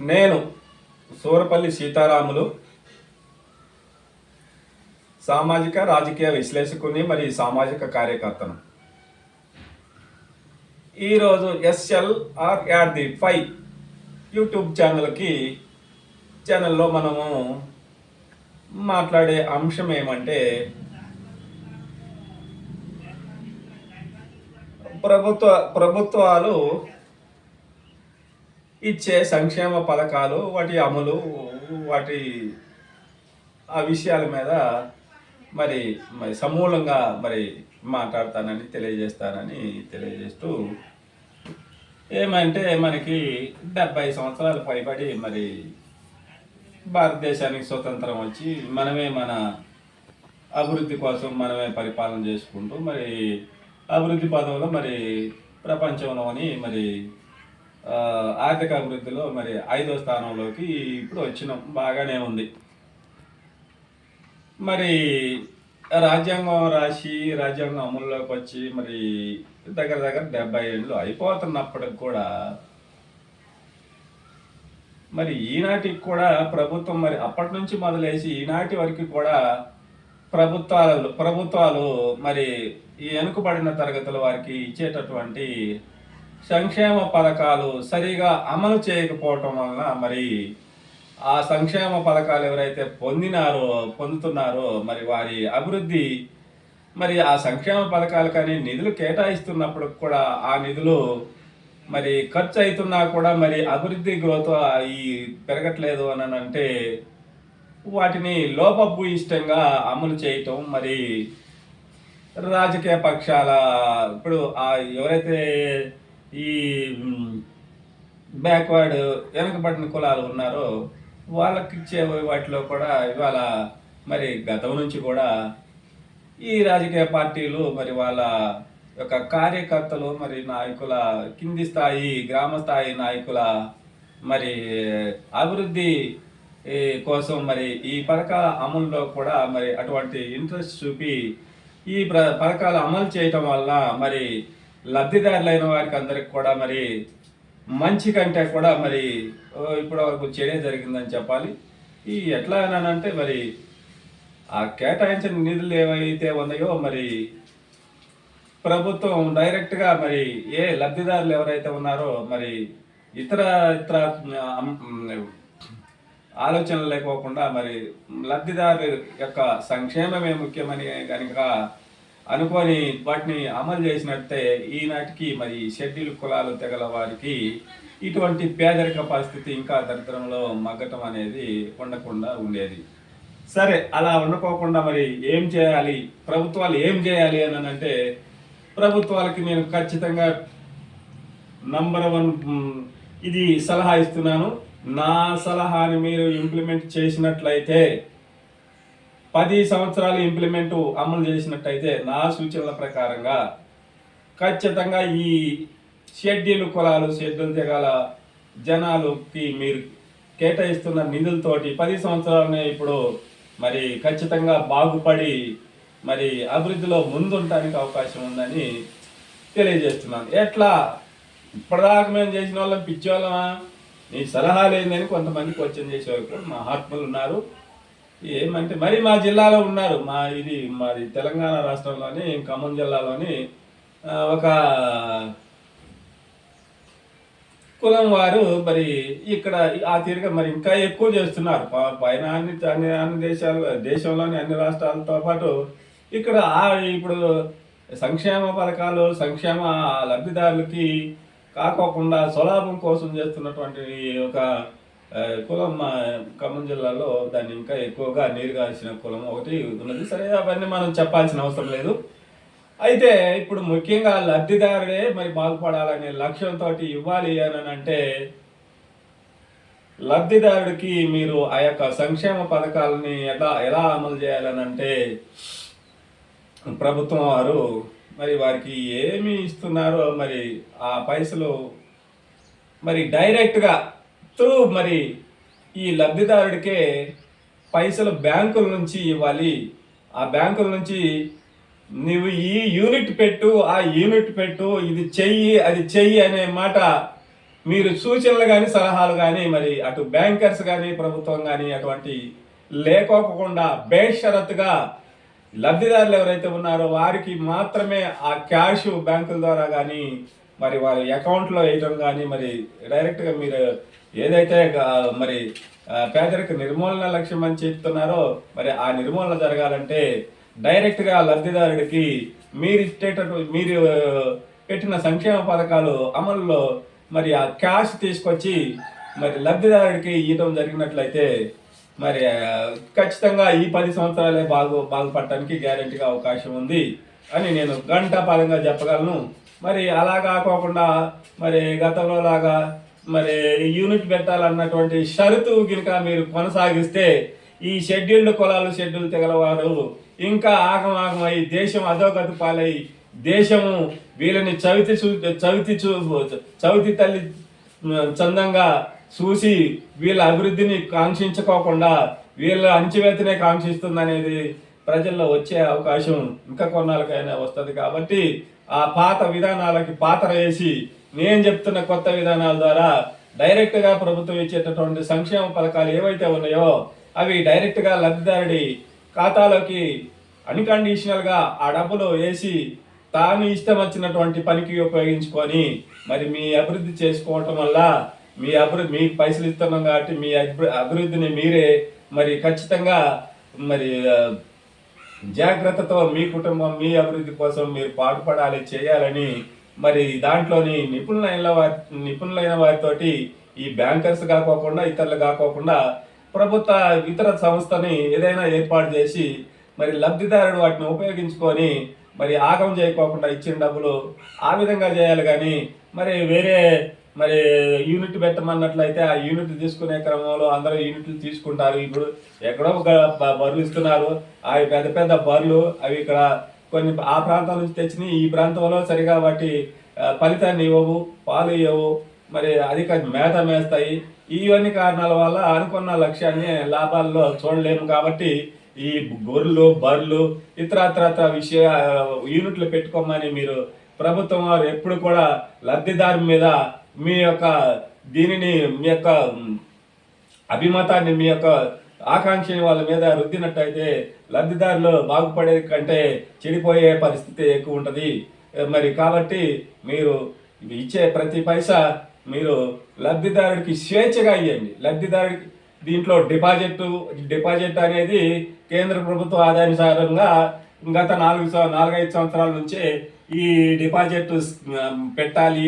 నేను సూరపల్లి సీతారాములు సామాజిక రాజకీయ విశ్లేషకుని మరి సామాజిక కార్యకర్తను. ఈరోజు SLR add the five YouTube ఛానల్కి ఛానల్లో మనము మాట్లాడే అంశం ఏమంటే ప్రభుత్వ ప్రభుత్వాలు ఇచ్చే సంక్షేమ పథకాలు వాటి అమలు వాటి ఆ విషయాల మీద మరి మరి సమూలంగా మరి మాట్లాడతానని తెలియజేస్తానని తెలియజేస్తూ ఏమంటే మనకి డెబ్బై సంవత్సరాలు పైబడి మరి భారతదేశానికి స్వతంత్రం వచ్చి మనమే మన అభివృద్ధి కోసం మనమే పరిపాలన చేసుకుంటూ మరి అభివృద్ధి పదంలో మరి ప్రపంచంలోని మరి ఆర్థిక అభివృద్ధిలో మరి ఐదో స్థానంలోకి ఇప్పుడు వచ్చినాం. బాగానే ఉంది. మరి రాజ్యాంగం రాసి రాజ్యాంగం అమల్లోకి వచ్చి మరి దగ్గర దగ్గర డెబ్బై ఏళ్ళు అయిపోతున్నప్పటికి కూడా మరి ఈనాటికి కూడా ప్రభుత్వం మరి అప్పటి నుంచి మొదలేసి ఈనాటి వరకు కూడా ప్రభుత్వాలు ప్రభుత్వాలు మరి ఈ వెనుకబడిన తరగతుల వారికి ఇచ్చేటటువంటి సంక్షేమ పథకాలు సరిగా అమలు చేయకపోవటం వలన మరి ఆ సంక్షేమ పథకాలు ఎవరైతే పొందినారో పొందుతున్నారో మరి వారి అభివృద్ధి మరి ఆ సంక్షేమ పథకాలు కానీ నిధులు కేటాయిస్తున్నప్పుడు కూడా ఆ నిధులు మరి ఖర్చు అవుతున్నా కూడా మరి అభివృద్ధి గ్రోత్ ఈ పెరగట్లేదు అని అంటే వాటిని లోపభూయిష్టంగా అమలు చేయటం మరి రాజకీయ పక్షాల ఇప్పుడు ఆ ఎవరైతే ఈ బ్యాక్వర్డ్ వెనకబడిన కులాలు ఉన్నారో వాళ్ళకి ఇచ్చే వాటిలో కూడా ఇవాళ మరి గతం నుంచి కూడా ఈ రాజకీయ పార్టీలు మరి వాళ్ళ యొక్క కార్యకర్తలు మరి నాయకుల కింది స్థాయి గ్రామ స్థాయి నాయకుల మరి అభివృద్ధి కోసం మరి ఈ పథకాల అమలులో కూడా మరి అటువంటి ఇంట్రెస్ట్ చూపి ఈ ప్ర పథకాలు అమలు చేయటం వల్ల మరి లబ్ధిదారులైన వారికి అందరికి కూడా మరి మంచి కంటే కూడా మరి ఓ, వరకు చెడే జరిగిందని చెప్పాలి. ఈ ఎట్లా అనంటే మరి ఆ కేటాయించిన నిధులు ఏవైతే ఉన్నాయో మరి ప్రభుత్వం డైరెక్ట్గా మరి ఏ లబ్ధిదారులు ఎవరైతే ఉన్నారో మరి ఇతర ఇతర ఆలోచనలు లేకోకుండా మరి లబ్ధిదారు యొక్క సంక్షేమమే ముఖ్యమని కనుక అనుకొని వాటిని అమలు చేసినట్టే ఈనాటికి మరి షెడ్యూల్ కులాలు తెగల వారికి ఇటువంటి పేదరిక పరిస్థితి ఇంకా దరిద్రంలో మగ్గటం అనేది ఉండకుండా ఉండేది. సరే అలా ఉండకోకుండా మరి ఏం చేయాలి? ప్రభుత్వాలు ఏం చేయాలి అని అంటే ప్రభుత్వాలకి నేను ఖచ్చితంగా నంబర్ వన్ ఇది సలహా ఇస్తున్నాను. నా సలహాని మీరు ఇంప్లిమెంట్ చేసినట్లయితే పది సంవత్సరాలు ఇంప్లిమెంట్ అమలు చేసినట్టయితే నా సూచనల ప్రకారంగా ఖచ్చితంగా ఈ షెడ్యూల్ కులాలు షెడ్యూల్ తెగాల జనాలకి మీరు కేటాయిస్తున్న నిధులతోటి పది సంవత్సరాలనే ఇప్పుడు మరి ఖచ్చితంగా బాగుపడి మరి అభివృద్ధిలో ముందుంటానికి అవకాశం ఉందని తెలియజేస్తున్నాను. ఎట్లా? ఇప్పటిదాకా మేము చేసిన వాళ్ళం పిచ్చేవాళ్ళమా నీ సలహాలు ఏందని కొంతమంది క్వశ్చన్ చేసేవారు కూడా మా ఉన్నారు. ఏమంటే మరి మా జిల్లాలో ఉన్నారు. మా ఇది మాది తెలంగాణ రాష్ట్రంలోని ఖమ్మం జిల్లాలోని ఒక కులం వారు మరి ఇక్కడ ఆ తీరుగా మరి ఇంకా ఎక్కువ చేస్తున్నారు. ప- పైన అన్ని అన్ని అన్ని దేశాలు దేశంలోని అన్ని రాష్ట్రాలతో పాటు ఇక్కడ ఆ ఇప్పుడు సంక్షేమ పథకాలు సంక్షేమ లబ్ధిదారులకి కాకోకుండా స్వలాభం కోసం చేస్తున్నటువంటి ఒక కులం మా ఖమ్మం జిల్లాలో దాన్ని ఇంకా ఎక్కువగా నీరు కాల్చిన కులం ఒకటి ఉన్నది. సరే అవన్నీ మనం చెప్పాల్సిన అవసరం లేదు. అయితే ఇప్పుడు ముఖ్యంగా లబ్ధిదారుడే మరి బాగుపడాలనే లక్ష్యంతో ఇవ్వాలి అని అంటే లబ్ధిదారుడికి మీరు ఆ యొక్క సంక్షేమ పథకాలని ఎలా ఎలా అమలు చేయాలని అంటే ప్రభుత్వం వారు మరి వారికి ఏమి ఇస్తున్నారో మరి ఆ పైసలు మరి డైరెక్ట్గా త్రూ మరి ఈ లబ్ధిదారుడికే పైసలు బ్యాంకుల నుంచి ఇవ్వాలి. ఆ బ్యాంకుల నుంచి నువ్వు ఈ యూనిట్ పెట్టు ఆ యూనిట్ పెట్టు ఇది చెయ్యి అది చెయ్యి అనే మాట మీరు సూచనలు కానీ సలహాలు కానీ మరి అటు బ్యాంకర్స్ కానీ ప్రభుత్వం కానీ అటువంటి లేకోకుండా బేషరత్తుగా లబ్ధిదారులు ఎవరైతే ఉన్నారో వారికి మాత్రమే ఆ క్యాష్ బ్యాంకుల ద్వారా కానీ మరి వారి అకౌంట్లో వేయడం కానీ మరి డైరెక్ట్గా మీరు ఏదైతే మరి పేదరిక నిర్మూలన లక్ష్యం అని చెప్తున్నారో మరి ఆ నిర్మూలన జరగాలంటే డైరెక్ట్గా లబ్ధిదారుడికి మీరు ఇచ్చేటటువంటి మీరు పెట్టిన సంక్షేమ పథకాలు అమలులో మరి ఆ క్యాష్ తీసుకొచ్చి మరి లబ్ధిదారుడికి ఇవ్వడం జరిగినట్లయితే మరి ఖచ్చితంగా ఈ పది సంవత్సరాలే బాగు బాగుపడటానికి గ్యారంటీగా అవకాశం ఉంది అని నేను గంట గంటాపాలంగా చెప్పగలను. మరి అలా కాకోకుండా మరి గతంలో లాగా మరి యూనిట్ పెట్టాలన్నటువంటి షరతు కనుక మీరు కొనసాగిస్తే ఈ షెడ్యూల్డ్ కులాలు షెడ్యూల్ తెగలవారు ఇంకా ఆగమాగం ఆగమై దేశం అధోగతి పాలై దేశము వీళ్ళని చవితి చూ చవితి చూ చవితి తల్లి చందంగా చూసి వీళ్ళ అభివృద్ధిని కాంక్షించుకోకుండా వీళ్ళ అంచివేతనే కాంక్షిస్తుంది ప్రజల్లో వచ్చే అవకాశం ఇంకా కొన్నాళ్ళకైనా వస్తుంది కాబట్టి ఆ పాత విధానాలకి పాత వేసి నేను చెప్తున్న కొత్త విధానాల ద్వారా డైరెక్ట్గా ప్రభుత్వం ఇచ్చేటటువంటి సంక్షేమ పథకాలు ఏవైతే ఉన్నాయో అవి డైరెక్ట్గా లబ్ధిదారుడి ఖాతాలోకి అన్కండిషనల్గా ఆ డబ్బులు వేసి తాను ఇష్టం వచ్చినటువంటి పనికి ఉపయోగించుకొని మరి మీ అభివృద్ధి చేసుకోవటం వల్ల మీ అభివృద్ధి మీకు పైసలు ఇస్తున్నాం కాబట్టి మీ అభివృద్ధిని మీరే మరి ఖచ్చితంగా మరి జాగ్రత్తతో మీ కుటుంబం మీ అభివృద్ధి కోసం మీరు పాటుపడాలి చేయాలని మరి దాంట్లోని నిపుణులైన వారి నిపుణులైన వారితోటి ఈ బ్యాంకర్స్ కాకోకుండా ఇతరులు కాకోకుండా ప్రభుత్వ ఇతర సంస్థని ఏదైనా ఏర్పాటు చేసి మరి లబ్ధిదారుడు వాటిని ఉపయోగించుకొని మరి ఆగం చేయకోకుండా ఇచ్చిన డబ్బులు ఆ విధంగా చేయాలి. కానీ మరి వేరే మరి యూనిట్ పెట్టమన్నట్లయితే ఆ యూనిట్ తీసుకునే క్రమంలో అందరూ యూనిట్లు తీసుకుంటారు. ఇప్పుడు ఎక్కడో ఒక బ- బర్రెలు ఇస్తున్నారు. అవి పెద్ద పెద్ద బర్రెలు అవి ఇక్కడ కొన్ని ఆ ప్రాంతాల నుంచి తెచ్చినాయి ఈ ప్రాంతంలో సరిగా వాటి ఫలితాన్ని ఇవ్వవు పాలు ఇవ్వవు మరి అధిక మేత మేస్తాయి. ఇవన్నీ కారణాల వల్ల అనుకున్న లక్ష్యాన్ని లాభాల్లో చూడలేము కాబట్టి ఈ గొర్రెలు బర్రెలు ఇతరత్ర విషయ యూనిట్లు పెట్టుకోమని మీరు ప్రభుత్వం వారు ఎప్పుడు కూడా లబ్ధిదారు మీద మీ యొక్క దీనిని మీ యొక్క అభిమతాన్ని మీ యొక్క ఆకాంక్ష వాళ్ళ మీద రుద్దినట్టయితే లబ్ధిదారులు బాగుపడే కంటే చెడిపోయే పరిస్థితి ఎక్కువ ఉంటుంది. మరి కాబట్టి మీరు ఇచ్చే ప్రతి పైసా మీరు లబ్ధిదారుడికి స్వేచ్ఛగా ఇవ్వండి లబ్ధిదారుడికి దీంట్లో డిపాజిట్ డిపాజిట్ అనేది కేంద్ర ప్రభుత్వ ఆదాయానుసారంగా గత నాలుగు నాలుగైదు సంవత్సరాల నుంచే ఈ డిపాజిట్ పెట్టాలి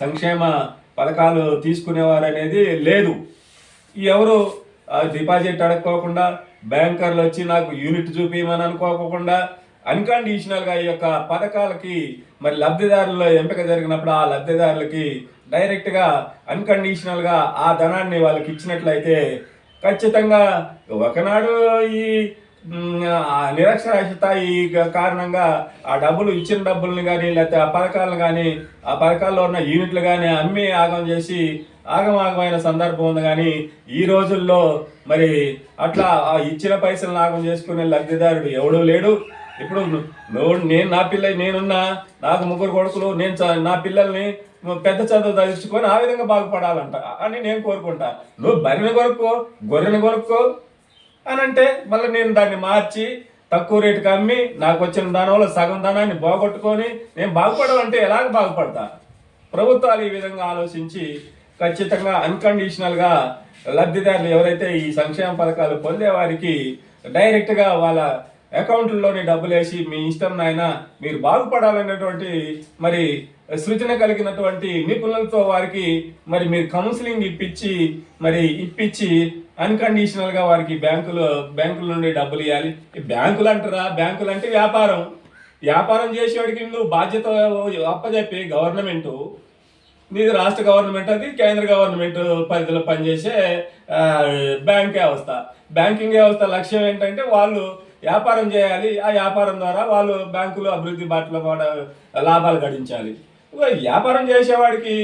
సంక్షేమ పథకాలు తీసుకునేవారు అనేది లేదు. ఎవరు డిపాజిట్ అడగకోకుండా బ్యాంకర్లు వచ్చి నాకు యూనిట్ చూపించమని అనుకోకుండా అన్కండిషనల్గా ఈ యొక్క పథకాలకి మరి లబ్ధిదారుల ఎంపిక జరిగినప్పుడు ఆ లబ్ధిదారులకి డైరెక్ట్గా అన్కండిషనల్గా ఆ ధనాన్ని వాళ్ళకి ఇచ్చినట్లయితే ఖచ్చితంగా ఒకనాడు ఈ నిరక్షరాస్యత ఈ కారణంగా ఆ డబ్బులు ఇచ్చిన డబ్బుల్ని కానీ లేకపోతే ఆ పథకాలను కానీ ఆ పథకాల్లో ఉన్న యూనిట్లు కానీ అమ్మి ఆగం చేసి ఆగమాగమైన సందర్భం ఉంది కానీ ఈ రోజుల్లో మరి అట్లా ఆ ఇచ్చిన పైసలు నాగం చేసుకునే లబ్ధిదారుడు ఎవడూ లేడు. ఇప్పుడు నువ్వు నేను నా పిల్ల నేనున్నా నాకు ముగ్గురు కొడుకులు నేను చ- నా పిల్లల్ని పెద్ద చదువు చదివించుకొని ఆ విధంగా బాగుపడాలంట అని నేను కోరుకుంటా. నువ్వు బరిని కొనుక్కో గొర్రెని కొనుక్కో అని అంటే మళ్ళీ నేను దాన్ని మార్చి తక్కువ రేటుకి అమ్మి నాకు వచ్చిన దానివల్ల సగం ధనాన్ని బాగొట్టుకొని నేను బాగుపడాలంటే ఎలాగ బాగుపడతా? ప్రభుత్వాలు ఈ విధంగా ఆలోచించి ఖచ్చితంగా అన్కండిషనల్గా లబ్ధిదారులు ఎవరైతే ఈ సంక్షేమ పథకాలు పొందే వారికి డైరెక్ట్గా వాళ్ళ అకౌంట్లోని డబ్బులు వేసి మీ ఇష్టం నాయన మీరు బాగుపడాలనేటువంటి మరి సృజన కలిగినటువంటి నిపుణులతో వారికి మరి మీరు కౌన్సిలింగ్ ఇప్పించి మరి ఇప్పించి అన్కండిషనల్గా వారికి బ్యాంకులు బ్యాంకుల నుండి డబ్బులు ఇవ్వాలి. ఈ బ్యాంకులు అంటారా? బ్యాంకులు అంటే వ్యాపారం. వ్యాపారం చేసేవాడికి నువ్వు బాధ్యత అప్పచెప్పి గవర్నమెంట్ ఇది రాష్ట్ర గవర్నమెంట్ అది కేంద్ర గవర్నమెంట్ పరిధిలో పనిచేసే బ్యాంక్ వ్యవస్థ. బ్యాంకింగ్ వ్యవస్థ లక్ష్యం ఏంటంటే వాళ్ళు వ్యాపారం చేయాలి. ఆ వ్యాపారం ద్వారా వాళ్ళు బ్యాంకులు అభివృద్ధి బాటలో కూడా లాభాలు గడించాలి. వ్యాపారం చేసేవాడికి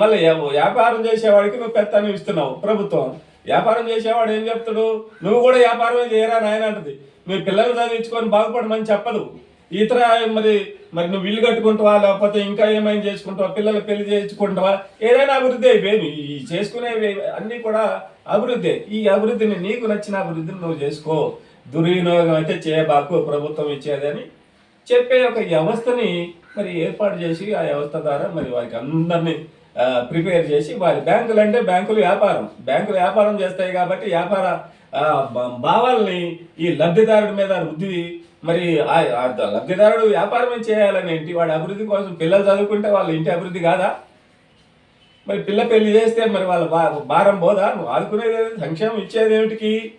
మళ్ళీ వ్యాపారం చేసేవాడికి నువ్వు పెత్తనం ఇస్తున్నావు ప్రభుత్వం. వ్యాపారం చేసేవాడు ఏం చెప్తాడు? నువ్వు కూడా వ్యాపారమే చేయరా నాయన అంటది. మీ పిల్లలు చదివించుకొని బాగుపడమని చెప్పదు. ఇతర మరి మరి నువ్వు ఇల్లు కట్టుకుంటావా లేకపోతే ఇంకా ఏమైనా చేసుకుంటావా పిల్లలు పెళ్ళి చేసుకుంటావా ఏదైనా అభివృద్ధి అయిపోయి ఈ చేసుకునేవి అన్నీ కూడా అభివృద్ధి. ఈ అభివృద్ధిని నీకు నచ్చిన అభివృద్ధిని నువ్వు చేసుకో. దుర్వినియోగం అయితే చేయబాకు ప్రభుత్వం ఇచ్చేదని చెప్పే ఒక వ్యవస్థని మరి ఏర్పాటు చేసి ఆ వ్యవస్థ ద్వారా మరి వారికి అందరినీ ప్రిపేర్ చేసి వారి బ్యాంకులు అంటే బ్యాంకులు వ్యాపారం. బ్యాంకులు వ్యాపారం చేస్తాయి కాబట్టి వ్యాపార భా- భావాల్ని ఈ లబ్ధిదారుడి మీద రుద్ది మరి ఆ- లబ్ధిదారుడు వ్యాపారం చేయాలని ఏంటి? వాడి అభివృద్ధి కోసం పిల్లలు చదువుకుంటే వాళ్ళ ఇంటి అభివృద్ధి కాదా? మరి పిల్ల పెళ్ళి చేస్తే మరి వాళ్ళ భా- భారం పోదా? నువ్వు ఆదుకునేది సంక్షేమం ఇచ్చేది ఏమిటికి?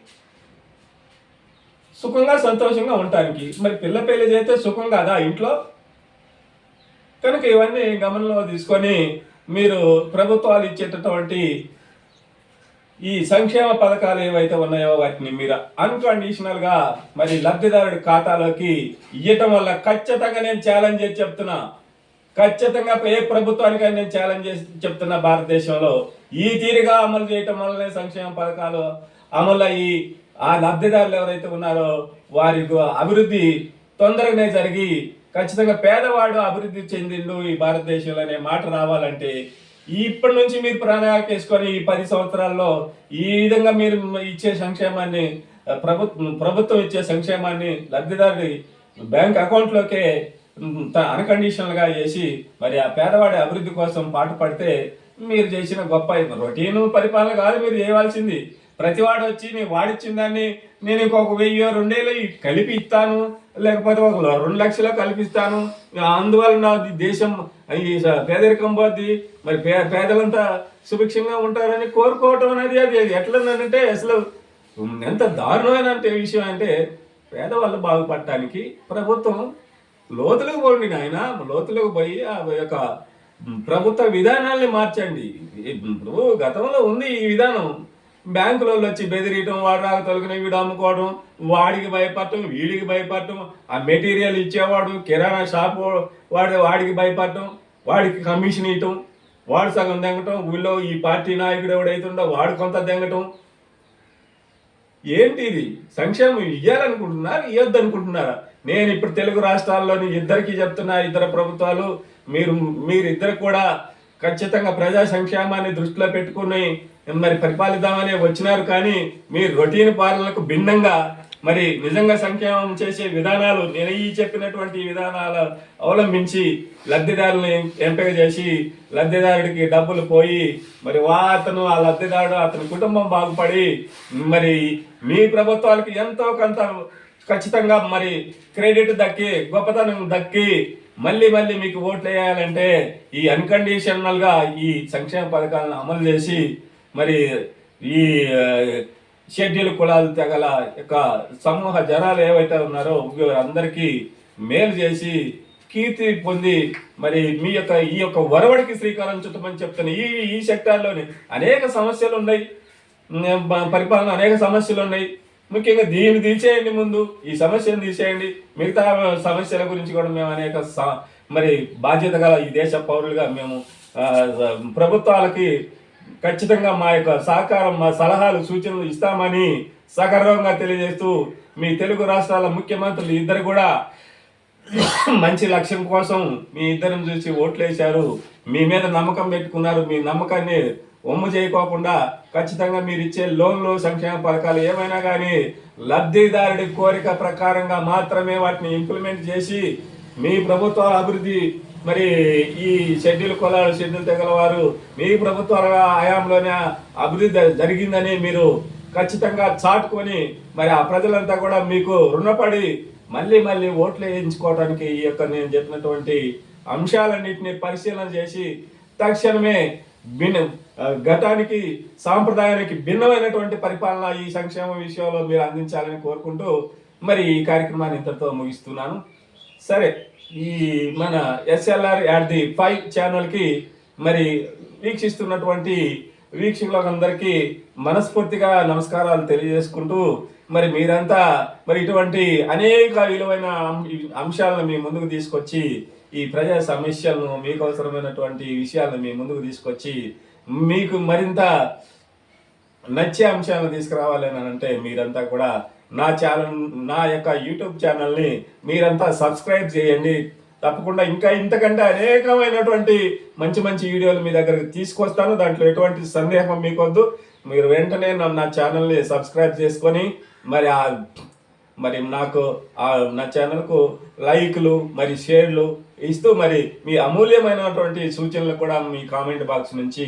సుఖంగా సంతోషంగా ఉండటానికి. మరి పిల్ల పెళ్ళి చేస్తే సుఖం కాదా ఇంట్లో? కనుక ఇవన్నీ గమనంలో తీసుకొని మీరు ప్రభుత్వాలు ఇచ్చేటటువంటి ఈ సంక్షేమ పథకాలు ఏవైతే ఉన్నాయో వాటిని మీరు అన్కండిషనల్గా మరి లబ్ధిదారుడి ఖాతాలోకి ఇవ్వటం వల్ల ఖచ్చితంగా నేను ఛాలెంజ్ చేసి చెప్తున్నా. ఖచ్చితంగా ఏ ప్రభుత్వానికైనా నేను ఛాలెంజ్ చేసి చెప్తున్నా భారతదేశంలో. ఈ తీరుగా అమలు చేయటం వల్లనే సంక్షేమ పథకాలు అమలు అయ్యి ఆ లబ్ధిదారులు ఎవరైతే ఉన్నారో వారి అభివృద్ధి తొందరగానే జరిగి ఖచ్చితంగా పేదవాడు అభివృద్ధి చెందిండు ఈ భారతదేశంలో అనే మాట రావాలంటే ఇప్పటి నుంచి మీరు ప్రణాళిక వేసుకొని ఈ పది సంవత్సరాల్లో ఈ విధంగా మీరు ఇచ్చే సంక్షేమాన్ని ప్రభుత్వం ప్రభుత్వం ఇచ్చే సంక్షేమాన్ని లబ్ధిదారుడి బ్యాంక్ అకౌంట్లోకే అన్కండిషనల్గా చేసి మరి ఆ పేదవాడి అభివృద్ధి కోసం పాటుపడితే మీరు చేసిన గొప్ప రొటీన్ పరిపాలన కాదు మీరు చేయవలసింది. ప్రతివాడు వచ్చి నేను వాడిచ్చిన దాన్ని నేను ఇంకొక వెయ్యి రెండేళ్ళు కలిపి ఇస్తాను లేకపోతే ఒక రెండు లక్షలు కల్పిస్తాను. అందువలన దేశం ఈ పేదరికం పోద్ది. మరి పే పేదలంతా సుభిక్షంగా ఉంటారని కోరుకోవటం అనేది అది. అది ఎట్లనంటే అసలు ఎంత దారుణమైన అంటే విషయం అంటే పేదవాళ్ళు బాగుపడటానికి ప్రభుత్వం లోతులకు పోండి నాయన. లోతులకు పోయి ఆ యొక్క ప్రభుత్వ విధానాల్ని మార్చండి. ఇప్పుడు గతంలో ఉంది ఈ విధానం. బ్యాంకులలో వచ్చి బెదిరియటం వాడు తొలగిన వీడు అమ్ముకోవడం వాడికి భయపడటం వీడికి భయపడటం ఆ మెటీరియల్ ఇచ్చేవాడు కిరాణా షాప్ వాడి వాడికి భయపడటం వాడికి కమిషన్ ఇవ్వటం వాడు సగం దెంగటం ఊళ్ళో ఈ పార్టీ నాయకుడు ఎవడైతుండో వాడు కొంత దెంగటం. ఏంటి ఇది? సంక్షేమం ఇవ్వాలనుకుంటున్నారు ఇవ్వద్దు అనుకుంటున్నారా నేను ఇప్పుడు తెలుగు రాష్ట్రాల్లోని ఇద్దరికి చెప్తున్నా ఇద్దరు ప్రభుత్వాలు మీరు మీరిద్దరు కూడా ఖచ్చితంగా ప్రజా సంక్షేమాన్ని దృష్టిలో పెట్టుకుని మరి పరిపాలిద్దామని వచ్చినారు కానీ మీరు రొటీన్ పాలనకు భిన్నంగా మరి నిజంగా సంక్షేమం చేసే విధానాలు నేను ఈ చెప్పినటువంటి విధానాలు అవలంబించి లబ్ధిదారుని ఎంపిక చేసి లబ్ధిదారుడికి డబ్బులు పోయి మరి వా అతను ఆ లబ్ధిదారుడు అతని కుటుంబం బాగుపడి మరి మీ ప్రభుత్వాలకి ఎంతో కొంత ఖచ్చితంగా మరి క్రెడిట్ దక్కి గొప్పతనం దక్కి మళ్ళీ మళ్ళీ మీకు ఓట్లు వేయాలంటే ఈ అన్కండిషనల్గా ఈ సంక్షేమ పథకాలను అమలు చేసి మరి ఈ షెడ్యూల్ కులాలు తెగల యొక్క సమూహ జనాలు ఏవైతే ఉన్నారో అందరికీ మేలు చేసి కీర్తి పొంది మరి మీ యొక్క ఈ యొక్క వరవడికి శ్రీకారం చుట్టమని చెప్తున్న ఈ ఈ సెక్టార్లోని అనేక సమస్యలు ఉన్నాయి. పరిపాలన అనేక సమస్యలు ఉన్నాయి. ముఖ్యంగా దీన్ని తీసేయండి ముందు ఈ సమస్యను తీసేయండి. మిగతా సమస్యల గురించి కూడా మేము అనేక మరి బాధ్యత గల ఈ దేశ పౌరులుగా మేము ప్రభుత్వాలకి ఖచ్చితంగా మా యొక్క సహకారం మా సలహాలు సూచనలు ఇస్తామని సగర్వంగా తెలియజేస్తూ మీ తెలుగు రాష్ట్రాల ముఖ్యమంత్రులు ఇద్దరు కూడా మంచి లక్ష్యం కోసం మీ ఇద్దరం చూసి ఓట్లేశారు. మీ మీద నమ్మకం పెట్టుకున్నారు. మీ నమ్మకాన్ని ఒమ్ము చేయకోకుండా ఖచ్చితంగా మీరు ఇచ్చే లోన్లు సంక్షేమ పథకాలు ఏమైనా కానీ లబ్ధిదారుడి కోరిక ప్రకారంగా మాత్రమే వాటిని ఇంప్లిమెంట్ చేసి మీ ప్రభుత్వ అభివృద్ధి మరి ఈ షెడ్యూల్ కులాలు షెడ్యూల్ తెగల వారు మీ ప్రభుత్వ హయాంలోనే అభివృద్ధి జరిగిందని మీరు ఖచ్చితంగా చాటుకొని మరి ఆ ప్రజలంతా కూడా మీకు రుణపడి మళ్ళీ మళ్ళీ ఓట్లు వేయించుకోవడానికి ఈ యొక్క నేను చెప్పినటువంటి అంశాలన్నింటినీ పరిశీలన చేసి తక్షణమే భిన్న గతానికి సాంప్రదాయానికి భిన్నమైనటువంటి పరిపాలన ఈ సంక్షేమ విషయంలో మీరు అందించాలని కోరుకుంటూ మరి ఈ కార్యక్రమాన్ని ఇంతతో ముగిస్తున్నాను. సరే. ఈ మన ఎస్ఎల్ఆర్ యాట్ ది ఫైవ్ ఛానల్కి మరి వీక్షిస్తున్నటువంటి వీక్షకులందరికీ మనస్ఫూర్తిగా నమస్కారాలు తెలియజేసుకుంటూ మరి మీరంతా మరి ఇటువంటి అనేక విలువైన అంశాలను మీ ముందుకు తీసుకొచ్చి ఈ ప్రజా సమస్యలను మీకు అవసరమైనటువంటి విషయాలను మీ ముందుకు తీసుకొచ్చి మీకు మరింత నచ్చే అంశాలను తీసుకురావాలి అని అంటే మీరంతా కూడా నా ఛానల్ నా యొక్క యూట్యూబ్ ఛానల్ని మీరంతా సబ్స్క్రైబ్ చేయండి. తప్పకుండా ఇంకా ఇంతకంటే అనేకమైనటువంటి మంచి మంచి వీడియోలు మీ దగ్గరకు తీసుకొస్తాను. దాంట్లో ఎటువంటి సందేహం మీకొద్దు. మీరు వెంటనే నా నా ఛానల్ని సబ్స్క్రైబ్ చేసుకొని మరి ఆ మరి నాకు ఆ నా ఛానల్కు లైక్లు మరి షేర్లు ఇస్తూ మరి మీ అమూల్యమైనటువంటి సూచనలు కూడా మీ కామెంట్ బాక్స్ నుంచి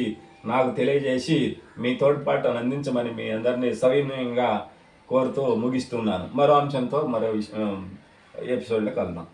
నాకు తెలియజేసి మీ తోడ్పాటును అందించమని మీ అందరినీ సవినయంగా కోరుతూ ముగిస్తున్నాను. మరో అంశంతో మరో విషయం ఎపిసోడ్లో కలుద్దాం.